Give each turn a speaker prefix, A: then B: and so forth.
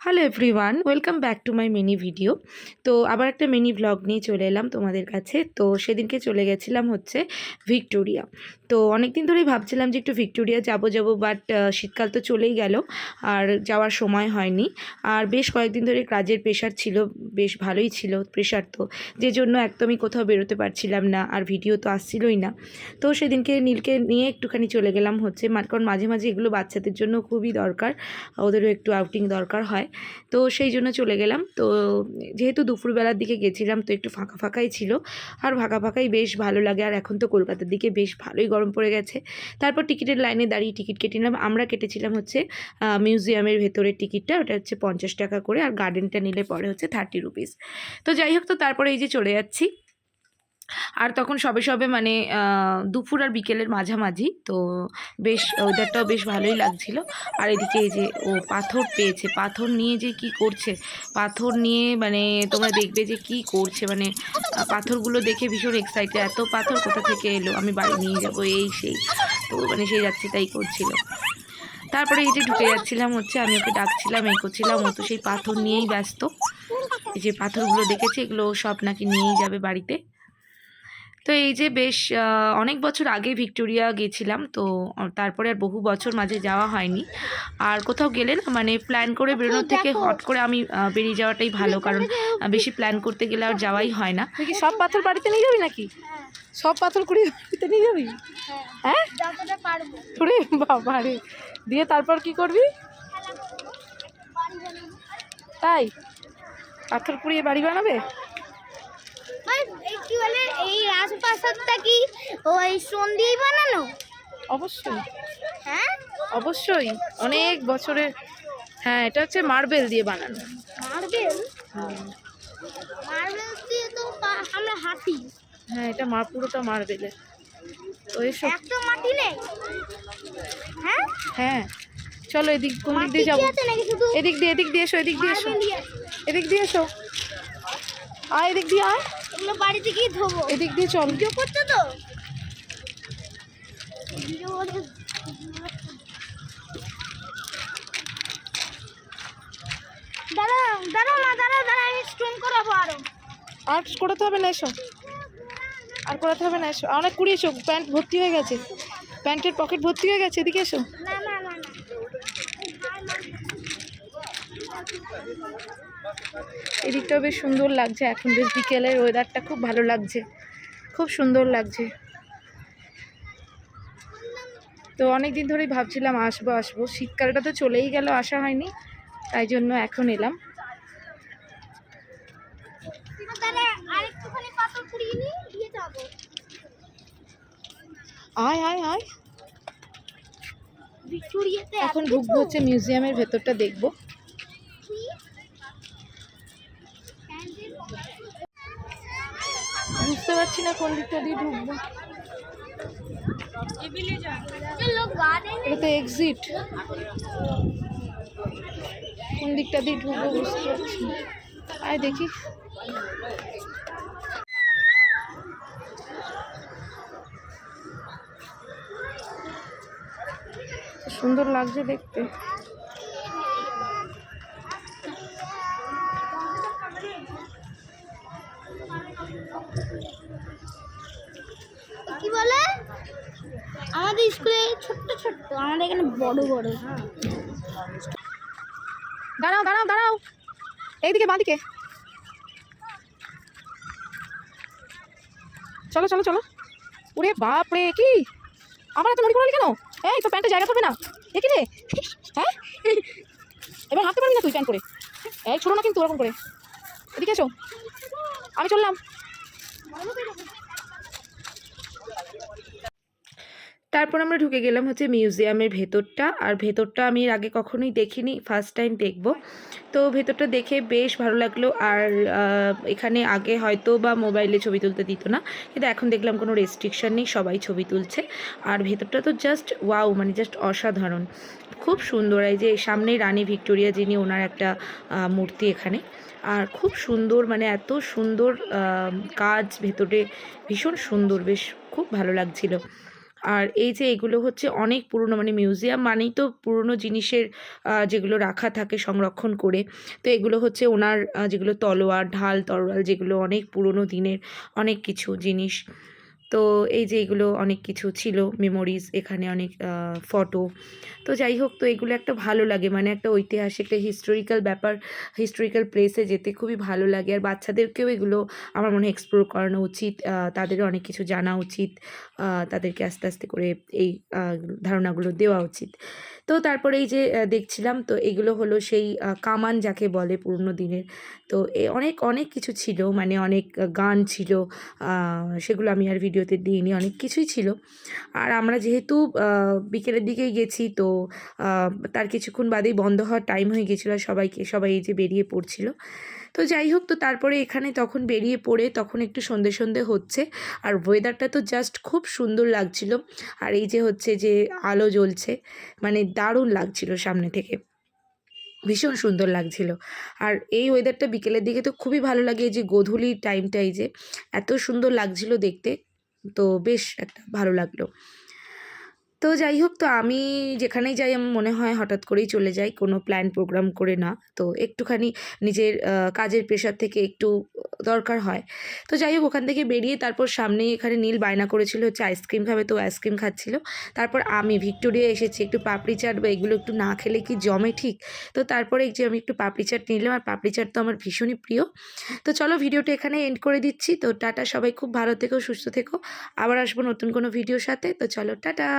A: Hello everyone welcome back to my mini video তো আবার একটা মিনি ভ্লগ নিয়ে চলে এলাম তোমাদের কাছে। তো সেদিনকে চলে গেছিলাম হচ্ছে ভিক্টোরিয়া। তো অনেক দিন ধরেই ভাবছিলাম যে একটু ভিক্টোরিয়া যাব যাব বাট শীতকাল তো চলেই গেল আর যাওয়ার সময় হয়নি। আর বেশ কয়েকদিন ধরে কাজের প্রেশার ছিল, বেশ ভালোই ছিল প্রেশার তো। যে জন্য একদমই কোথাও বেরোতে পারছিলাম না আর ভিডিও তো আসছিলই না। তো সেদিনকে নীলকে নিয়ে একটুখানি চলে গেলাম হচ্ছে। কারণ মাঝে মাঝে এগুলো বাচ্চাদের জন্য খুবই দরকার। ওদেরও একটু আউটিং দরকার হয়। তো সেই জন্য চলে গেলাম। তো যেহেতু দুপুরবেলার দিকে গেছিলাম, তো একটু ফাঁকা ফাঁকাই ছিল। আর ফাঁকা ফাঁকাই বেশ ভালো লাগে। আর এখন তো কলকাতার দিকে বেশ ভালোই গরম পড়ে গেছে। তারপর টিকিটের লাইনে দাঁড়িয়ে টিকিট কেটে নিলাম। আমরা কেটেছিলাম হচ্ছে মিউজিয়ামের ভেতরের টিকিটটা। ওটা হচ্ছে পঞ্চাশ টাকা করে। আর গার্ডেনটা নিলে পরে হচ্ছে থার্টি রুপিস তো যাই হোক, তো তারপরে এই যে চলে যাচ্ছি। আর তখন সবে সবে মানে দুপুর আর বিকেলের মাঝামাঝি, তো বেশ ওয়েদারটাও বেশ ভালোই লাগছিল। আর এদিকে এই যে ও পাথর পেয়েছে, পাথর নিয়ে যে কি করছে, পাথর নিয়ে মানে তোমরা দেখবে যে কি করছে মানে পাথরগুলো দেখে ভীষণ এক্সাইটেড এত পাথর কোথা থেকে এলো, আমি বাড়ি নিয়ে যাব, এই সেই, তো মানে সেই যাচ্ছে তাই করছিল। তারপরে এই যে ঢুকে যাচ্ছিলাম হচ্ছে, আমি ওকে ডাকছিলাম, এই করছিলাম, ও তো সেই পাথর নিয়েই ব্যস্ত। এই যে পাথরগুলো দেখেছে, এগুলো সব নাকি নিয়েই যাবে বাড়িতে। তো এই যে বেশ অনেক বছর আগে ভিক্টোরিয়া গেছিলাম তো তারপরে আর বহু বছর মাঝে যাওয়া হয়নি। আর কোথাও গেলে না মানে প্ল্যান করে বেরোনোর থেকে হট করে আমি বেরিয়ে যাওয়াটাই ভালো কারণ বেশি প্ল্যান করতে গেলে আর যাওয়াই হয় না।
B: সব পাথর বাড়িতে নিয়ে যাবি নাকি? সব পাথর কুড়ি বাড়িতে নিয়ে যাবি? হ্যাঁ।
C: যতটা পারব।
B: বাবা রে। দিয়ে তারপর কি করবি? তাই? পাথর কুড়িয়ে বাড়ি বানাবে?
C: কি বলে এই রাজপ্রাসাদটা কি ওই সোন দিয়েই বানানো?
B: অবশ্যই।
C: হ্যাঁ?
B: অবশ্যই। অনেক বছরের হ্যাঁ এটা হচ্ছে মার্বেল দিয়ে বানানো।
C: মার্বেল? মার্বেল দিয়ে তো আমরা হাঁটি।
B: হ্যাঁ এটা মা পুরোটা মার্বেলের তো এসব
C: একটা মাটি নেই। হ্যাঁ?
B: হ্যাঁ। চলো এদিক কোন দিক দিয়ে যাব? এদিক দিয়ে এদিক দিয়ে এসো এদিক দিয়ে এসো। এদিক দিয়ে এসো। আয় এদিক দিয়ে আয়।
C: এগুলো বাড়িতে গিয়ে ধোবো।
B: এদিক দিয়ে চল।
C: ভিডিও করছ তো? দাঁড়াও দাঁড়াও না দাঁড়াও দাঁড়াও আমি স্টোন করাবো আরও।
B: আর করাতে হবে না এসো। আর করাতে হবে না এসো। অনেক কুড়ি এসো প্যান্ট ভর্তি হয়ে গেছে। প্যান্টের পকেট ভর্তি হয়ে গেছে এদিকে এসো।
C: না
B: এদিকটাও বেশ সুন্দর লাগছে। এখন বেশ বিকেলের ওয়েদারটা খুব ভালো লাগছে। খুব সুন্দর লাগছে। তো অনেক দিন ধরেই ভাবছিলাম আসব আসব। শীতকালটা তো চলেই গেল আসা হয়নি। তাই জন্য এখন এলাম। আয় আয় আয়। এখন ঢুকবো হচ্ছে মিউজিয়ামের ভেতরটা দেখব। বুঝতে পারছি না কোন দিকটা দিয়ে ঢুকবো। এটা তো এক্সিট কোন দিকটা দিয়ে ঢুকবো বুঝতে পারছি না। আয় দেখি। সুন্দর লাগছে দেখতে।
C: কি বলে? আমাদের স্কুলে ছোট্ট ছোট্ট, আমাদের এখানে বড় বড়
B: দাঁড়াও দাঁড়াও দাঁড়াও। এইদিকে, বাঁদিকে। চলো চলো চলো। ওরে বাপ রে কি? আবার এত মনে করলি কেন? এই তো প্যান্টে জায়গা পাবে না। দেখি রে? হ্যাঁ? এবার হাঁটতে পারবি না তুই প্যান্ট করে এই, ছোড়ো না কিন্তু ওরকম করে। এদিকে এসো। আমি চললাম।
A: তারপর আমরা ঢুকে গেলাম হচ্ছে মিউজিয়ামের ভেতরটা, আর ভেতরটা আমি আগে কখনোই দেখিনি ফার্স্ট টাইম দেখব। তো ভেতরটা দেখে বেশ ভালো লাগল, আর এখানে আগে হয়তো বা মোবাইলে ছবি তুলতে দিত না, কিন্তু এখন দেখলাম কোনো রেস্ট্রিকশন নেই, সবাই ছবি তুলছে। আর ভেতরটা তো জাস্ট ওয়াও মানে জাস্ট অসাধারণ। খুব সুন্দর, এই যে সামনেই রানী ভিক্টোরিয়া যিনি ওনার একটা মূর্তি এখানে। আর খুব সুন্দর মানে এত সুন্দর কাজ ভেতরে ভীষণ সুন্দর, বেশ খুব ভালো লাগছিল। আর এই যে এগুলো হচ্ছে অনেক পুরনো মানে মিউজিয়াম মানেই তো পুরনো জিনিসের যেগুলো রাখা থাকে সংরক্ষণ করে। তো এগুলো হচ্ছে ওনার যেগুলো তলোয়ার, ঢাল, তরোয়াল, যেগুলো অনেক পুরনো দিনের অনেক কিছু জিনিস। তো এই যে এগুলো অনেক কিছু ছিল মেমোরিজ এখানে অনেক ফটো তো যাই হোক, তো এগুলো একটা ভালো লাগে মানে একটা ঐতিহাসিক, একটা হিস্টোরিক্যাল ব্যাপার হিস্টোরিক্যাল প্লেসে যেতে খুবই ভালো লাগে। আর বাচ্চাদেরকেও এগুলো আমার মনে হয় এক্সপ্লোর করানো উচিত তাদেরও অনেক কিছু জানা উচিত তাদেরকে আস্তে আস্তে করে এই ধারণাগুলো দেওয়া উচিত। তো তারপরে এই যে দেখছিলাম, তো এগুলো হলো সেই কামান যাকে বলে পুরনো দিনের। তো অনেক অনেক কিছু ছিল মানে অনেক গান ছিল সেগুলো আমি আর ভিডিওতে দিইনি, অনেক কিছুই ছিল। আর আমরা যেহেতু বিকেলের দিকেই গেছি, তো তার কিছুক্ষণ বাদেই বন্ধ হওয়ার টাইম হয়ে গেছিল সবাইকে, সবাই এই যে বেরিয়ে পড়ছিল। তো যাই হোক, তো তারপরে এখানে তখন বেরিয়ে পড়ে, তখন একটু সন্ধে সন্ধে হচ্ছে। আর ওয়েদারটা তো জাস্ট খুব সুন্দর লাগছিল। আর এই যে হচ্ছে যে আলো জ্বলছে মানে দারুণ লাগছিল সামনে থেকে। ভীষণ সুন্দর লাগছিল। আর এই ওয়েদারটা বিকেলের দিকে তো খুবই ভালো লাগে, এই যে গোধূলির টাইমটা এই যে, এত সুন্দর লাগছিল দেখতে। তো বেশ একটা ভালো লাগল। তো যাই হোক, তো আমি যেখানেই যাই আমার মনে হয় হঠাৎ করেই চলে যাই, কোনো প্ল্যান প্রোগ্রাম করে না। তো একটুখানি নিজের কাজের প্রেশার থেকে একটু দরকার হয়। তো যাই হোক, ওখান থেকে বেরিয়ে তারপর সামনেই এখানে নীল বায়না করেছিল, হচ্ছে আইসক্রিম খাবে তো আইসক্রিম খাচ্ছিল। তারপর আমি, ভিক্টোরিয়া এসেছি, একটু পাপড়ি চাট বা এগুলো একটু না খেলে কি জমে ঠিক? তো তারপরে যে আমি একটু পাপড়ি চাট নিলাম, আর পাপড়ি চাট তো আমার ভীষণই প্রিয়। তো চলো ভিডিওটা এখানে এন্ড করে দিচ্ছি। তো টাটা, সবাই খুব ভালো থেকো, সুস্থ থেকো। আবার আসব নতুন কোনো ভিডিওর সাথে। তো চলো, টাটা!